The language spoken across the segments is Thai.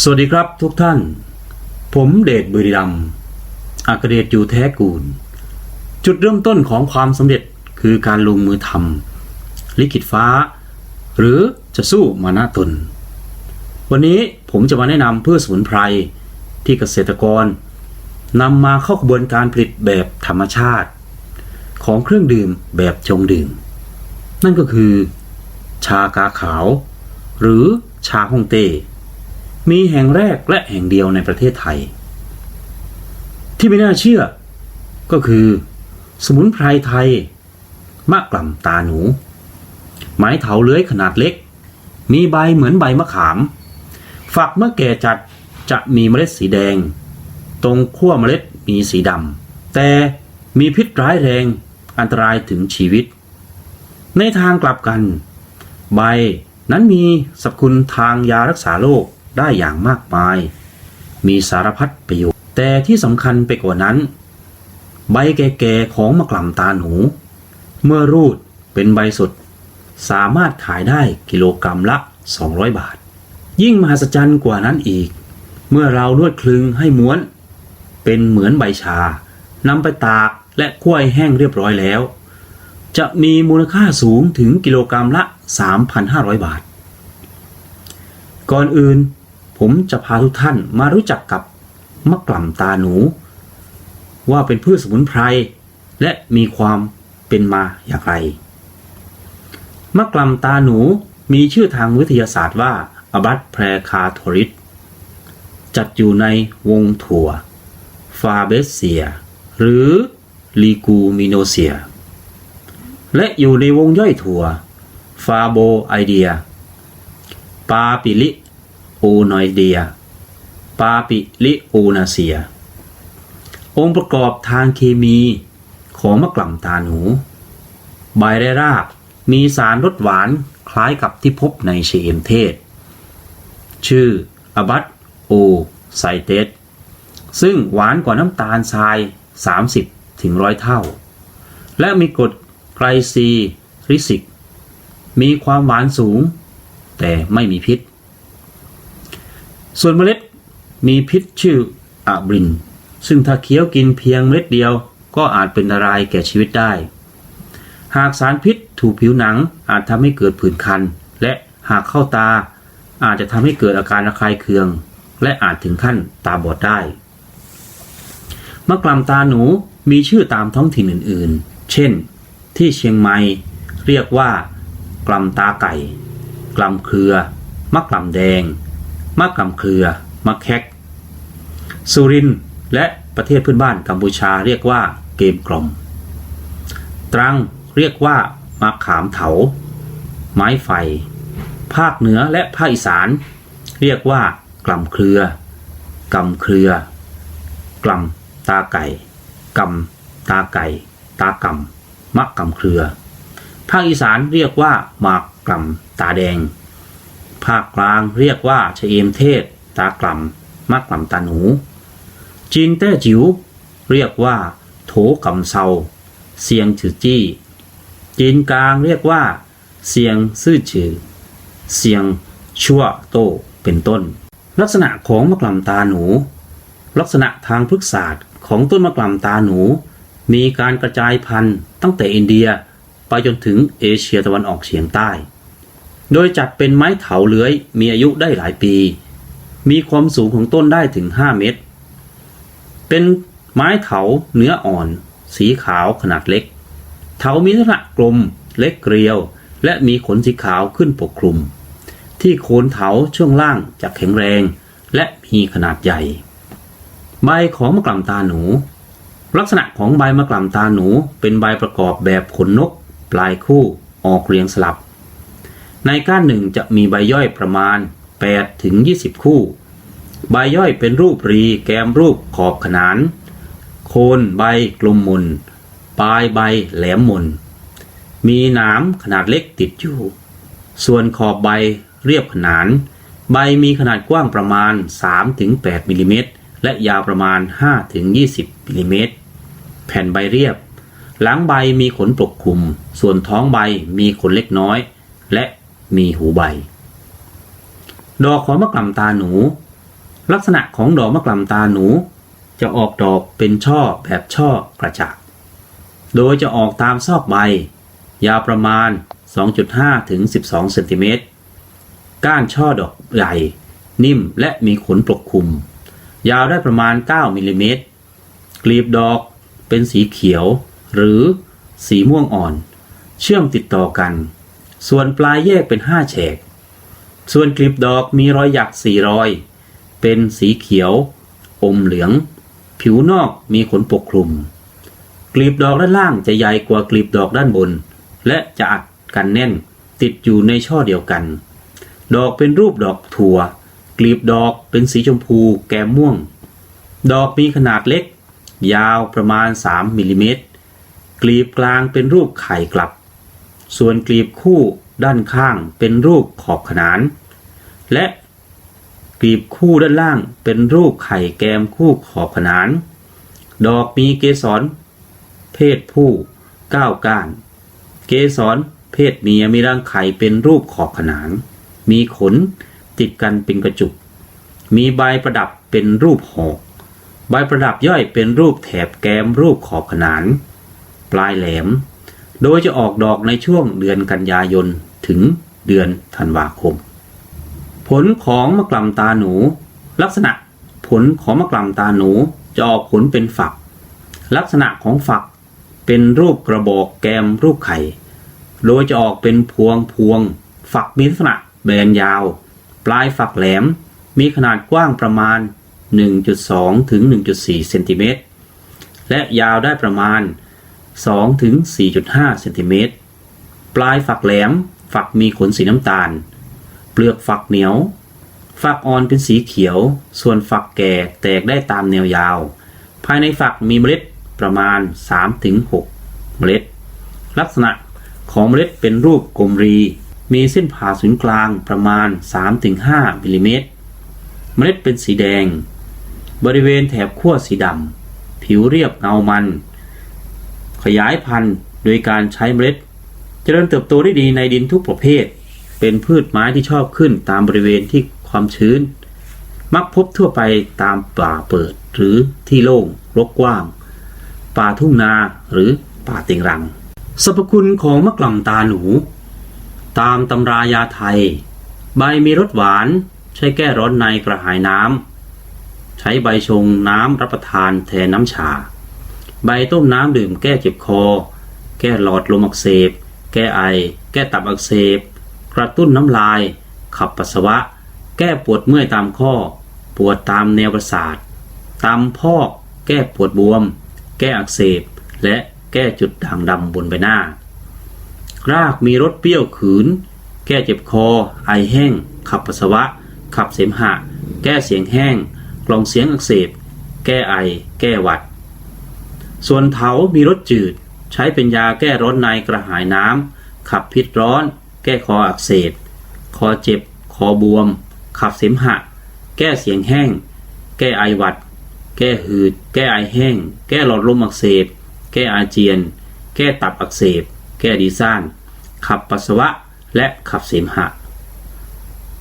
สวัสดีครับทุกท่าน ผมเดชบุรีรัมอักเดชอยู่แท้กูล จุดเริ่มต้นของความสำเร็จคือการลงมือทำลิขิตฟ้า หรือจะสู้มานะตน วันนี้ผมจะมาแนะนำเพืชสมุนไพรที่เกษตรกรนำมาเข้ากระบวนการผลิตแบบธรรมชาติ ของเครื่องดื่มแบบชงดื่ม นั่นก็คือ ชากาขาว หรือชาฮ่องเต้ มีแห่งแรกและแห่งเดียวในประเทศไทย ที่ไม่น่าเชื่อ ก็คือ สมุนไพรไทย มะกล่ำตาหนู ไม้เถาเลื้อยขนาดเล็ก มีใบเหมือนใบมะขาม ฝักเมื่อแก่จัดจะมีเมล็ดสีแดง ตรงขั้วเมล็ดมีสีดำแต่มีพิษร้ายแรงอันตรายถึงชีวิต ในทางกลับกัน ใบนั้นมีสรรพคุณทางยารักษาโรค ได้อย่างมากมาย มีสารพัดประโยชน์ แต่ที่สำคัญไปกว่านั้น ใบแก่ๆของมะกล่ำตาหนูเมื่อรูดเป็นใบสด สามารถขายได้กิโลกรัมละ 200 บาท ยิ่งมหัศจรรย์กว่านั้นอีก เมื่อเรานวดคลึงให้ม้วน เป็นเหมือนใบชานำไปตากและคั่วให้แห้งเรียบร้อยแล้ว จะมีมูลค่าสูงถึงกิโลกรัมละ 3,500 บาท ก่อนอื่น ผมจะพาทุกท่านมารู้จักกับมะกล่ำตาหนู ว่าเป็นพืชสมุนไพรและมีความเป็นมาอย่างไรมะกล่ำตาหนูมีชื่อทางวิทยาศาสตร์ว่าอบัตแพรคาโทริสจัดอยู่ในวงถั่ว ฟาเบสเซีย หรือลีกูมิโนเซีย และอยู่ในวงย่อยถั่ว ฟาโบไอเดีย ปาปิลิ อนอยเดีย ปาปิลิโอนาเซีย องค์ประกอบทางเคมีของมะกล่ำตาหนู ใบและรากมีสารรสหวานคล้ายกับที่พบในเชเอมเทศ ชื่ออบัตโอไซเตสซึ่งหวานกว่าน้ำตาลทราย 30 ถึงร้อยเท่า และมีกรดไกลซีริสิก มีความหวานสูง แต่ไม่มีพิษ ส่วนเมล็ดมีพิษชื่ออะบริน ซึ่งถ้าเคี้ยวกินเพียงเมล็ดเดียวก็อาจเป็นอันตรายแก่ชีวิตได้ หากสารพิษถูกผิวหนังอาจทำให้เกิดผื่นคัน และหากเข้าตา อาจจะทำให้เกิดอาการระคายเคือง และอาจถึงขั้นตาบอดได้มะกล่ำตาหนูมีชื่อตามท้องถิ่นอื่นๆ เช่น ที่เชียงใหม่เรียกว่ากล่ำตาไก่ กล่ำเครือมะกล่ำแดง มะกำเครือมะแคกสุรินและประเทศเพื่อนบ้านกัมพูชาเรียกว่าเกมกลม ตรังเรียกว่ามะขามเถา ไม้ไฟ ภาคเหนือและภาคอีสาน เรียกว่ากล่ำเครือกำเครือกล่ำตาไก่กำตาไก่ ตากำมะกำเครือ ภาคอีสานเรียกว่าหมากกำตาแดง ภาคกลางเรียกว่าชะเอมเทศ ตากล่ำมะกล่ำตาหนู จีนแต้จิ๋วเรียกว่า โถกำเซาเซียงถือจี้ จีนกลางเรียกว่าเซียงซื่อจือเซียงชั่วโตเป็นต้น ลักษณะของมะกล่ำตาหนู ลักษณะทางพฤกษศาสตร์ของต้นมะกล่ำตาหนู มีการกระจายพันธุ์ตั้งแต่อินเดียไปจนถึงเอเชียตะวันออกเฉียงใต้ โดยจัดเป็นไม้เถาเลื้อยมีอายุได้หลายปี มีความสูงของต้นได้ถึง 5 เมตร เป็นไม้เถาเนื้ออ่อน สีขาวขนาดเล็ก เถามีลักษณะกลม เล็กเกลียว และมีขนสีขาวขึ้นปกคลุม ที่โคนเถาช่วงล่างจะแข็งแรง และมีขนาดใหญ่ ใบของมะกล่ำตาหนู ลักษณะของใบมะกล่ำตาหนูเป็นใบประกอบแบบขนนก ปลายคู่ออกเรียงสลับ ในก้านหนึ่งจะมีใบย่อยประมาณ 8 ถึง 20 คู่ ใบย่อยเป็นรูปรีแกมรูปขอบขนาน โคนใบกลมมน ปลายใบแหลมมน มีหนามขนาดเล็กติดอยู่ ส่วนขอบใบเรียบขนาน ใบมีขนาดกว้างประมาณ 3-8มิลลิเมตรและยาวประมาณ 5-20มิลลิเมตร แผ่นใบเรียบ หลังใบมีขนปกคลุม ส่วนท้องใบมีขนเล็กน้อย และ มีหูใบ ดอกของมะกล่ำตาหนู ลักษณะของดอกมะกล่ำตาหนู จะออกดอกเป็นช่อแบบช่อกระจาดโดยจะออกตามซอกใบ ยาวประมาณ 2.5 ถึง 12 เซนติเมตร ก้านช่อดอกใหญ่ นิ่มและมีขนปกคลุม ยาวได้ประมาณ 9 มิลลิเมตร กลีบดอกเป็นสีเขียว หรือสีม่วงอ่อน เชื่อมติดต่อกัน ส่วนปลายแยกเป็น5แฉก ส่วนกลีบดอกมีรอยหยักสี่รอย เป็นสีเขียว อมเหลือง ผิวนอกมีขนปกคลุม กลีบดอกด้านล่างจะใหญ่กว่ากลีบดอกด้านบน และจะอัดกันแน่น ติดอยู่ในช่อเดียวกัน ดอกเป็นรูปดอกถั่ว กลีบดอกเป็นสีชมพูแก้มม่วง ดอกมีขนาดเล็ก ยาวประมาณ 3มิลลิเมตรกลีบกลางเป็นรูปไข่กลับ ส่วนกลีบคู่ด้านข้างเป็นรูปขอบขนาน และกลีบคู่ด้านล่างเป็นรูปไข่แกมคู่ขอบขนาน ดอกมีเกสร เพศผู้เก้าก้าน เกสรเพศเมียมีรังไข่เป็นรูปขอบขนาน มีขนติดกันเป็นกระจุก มีใบประดับเป็นรูปหอก ใบประดับย่อยเป็นรูปแถบแกมรูปขอบขนาน ปลายแหลม โดยจะออกดอกในช่วงเดือนกันยายนถึงเดือนธันวาคม ผลของมะกล่ำตาหนู ลักษณะผลของมะกล่ำตาหนูจะออกผลเป็นฝัก ลักษณะของฝักเป็นรูปกระบอกแกมรูปไข่ โดยจะออกเป็นพวงพวง ฝักมีลักษณะแบนยาว ปลายฝักแหลมมีขนาดกว้างประมาณ 1.2 ถึง 1.4 เซนติเมตร และยาวได้ประมาณ 2ถึง4.5เซนติเมตร ปลายฝักแหลม ฝักมีขนสีน้ำตาล เปลือกฝักเหนียว ฝักอ่อนเป็นสีเขียว ส่วนฝักแก่แตกได้ตามแนวยาว ภายในฝักมีเมล็ดประมาณ 3-6เมล็ด ลักษณะของเมล็ดเป็นรูปกลมรี มีเส้นผ่าศูนย์กลางประมาณ 3-5มิลลิเมตร เมล็ดเป็นสีแดง บริเวณแถบขั้วสีดำ ผิวเรียบเงามัน ขยายพันธุ์โดยการใช้เมล็ดเจริญเติบโตได้ดีในดินทุกประเภท เป็นพืชไม้ที่ชอบขึ้นตามบริเวณที่ความชื้น มักพบทั่วไปตามป่าเปิดหรือที่โล่งรกกว้าง ป่าทุ่งนาหรือป่าเต็งรังสรรพคุณของมะกล่ำตาหนู ตามตำรายาไทย ใบมีรสหวานใช้แก้ร้อนในกระหายน้ำใช้ใบชงน้ำรับประทานแทนน้ำชา ใบต้มน้ำดื่มแก้เจ็บคอ แก้หลอดลมอักเสบ แก้ไอ แก้ตับอักเสบ กระตุ้นน้ำลาย ขับปัสสาวะ แก้ปวดเมื่อยตามข้อ ปวดตามแนวประสาท ตามพอก แก้ปวดบวม แก้อักเสบ และแก้จุดด่างดำบนใบหน้า รากมีรสเปรี้ยวขืน แก้เจ็บคอ ไอแห้ง ขับปัสสาวะ ขับเสมหะ แก้เสียงแห้ง กล่องเสียงอักเสบ แก้ไอ แก้หวัด ส่วนเถามีรสจืด ใช้เป็นยาแก้ร้อนในกระหายน้ำ ขับพิษร้อน แก้คออักเสบ คอเจ็บ คอบวม ขับเสมหะ แก้เสียงแห้ง แก้ไอหวัด แก้หืด แก้ไอแห้ง แก้หลอดลมอักเสบ แก้อาเจียน แก้ตับอักเสบ แก้ดีซ่าน ขับปัสสาวะ และขับเสมหะ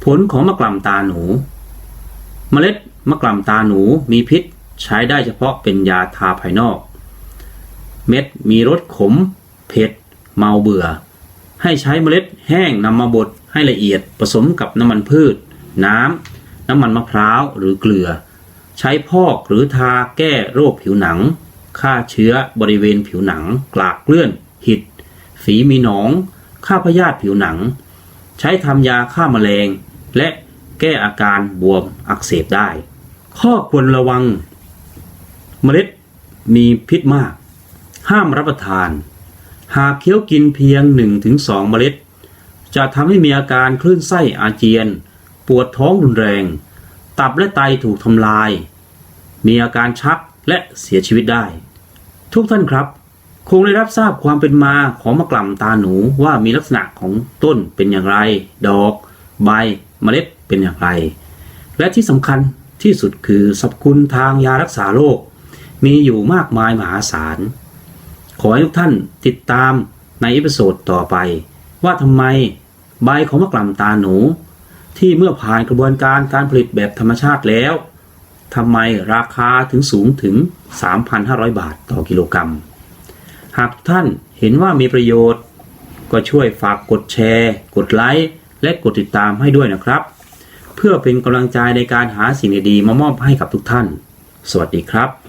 ผลของมะกล่ำตาหนู เมล็ดมะกล่ำตาหนูมีพิษ ใช้ได้เฉพาะเป็นยาทาภายนอก เม็ดมีรสขม เผ็ด เมาเบื่อ ให้ใช้เมล็ดแห้งนำมาบดให้ละเอียดผสมกับน้ำมันพืช น้ำ น้ำมันมะพร้าวหรือเกลือ ใช้พอกหรือทาแก้โรคผิวหนัง ฆ่าเชื้อบริเวณผิวหนัง กลากเกลื่อน หิด ฝีมีหนอง ฆ่าพยาธิผิวหนัง ใช้ทำยาฆ่าแมลง และแก้อาการบวมอักเสบได้ ข้อควรระวัง เมล็ดมีพิษมาก ห้ามรับประทาน หากเคี้ยวกินเพียง 1-2 เมล็ด จะทำให้มีอาการคลื่นไส้อาเจียน ปวดท้องรุนแรง ตับและไตถูกทำลาย มีอาการชักและเสียชีวิตได้ ทุกท่านครับ คงได้รับทราบความเป็นมาของมะกล่ำตาหนูว่ามีลักษณะของต้นเป็นอย่างไร ดอก ใบ เมล็ดเป็นอย่างไร และที่สำคัญที่สุดคือสรรพคุณทางยารักษาโรคมีอยู่มากมายมหาศาล ขอให้ทุกท่านติดตามในอีพิโซดต่อไป ว่าทำไมใบของมะกล่ำตาหนู ที่เมื่อผ่านกระบวนการการผลิตแบบธรรมชาติแล้วทำไมราคาถึงสูงถึง 3,500 บาทต่อกิโลกรัม หากท่านเห็นว่ามีประโยชน์ ก็ช่วยฝากกดแชร์ กดไลค์ และกดติดตามให้ด้วยนะครับ เพื่อเป็นกำลังใจในการหาสิ่งดีๆมามอบให้กับทุกท่าน สวัสดีครับ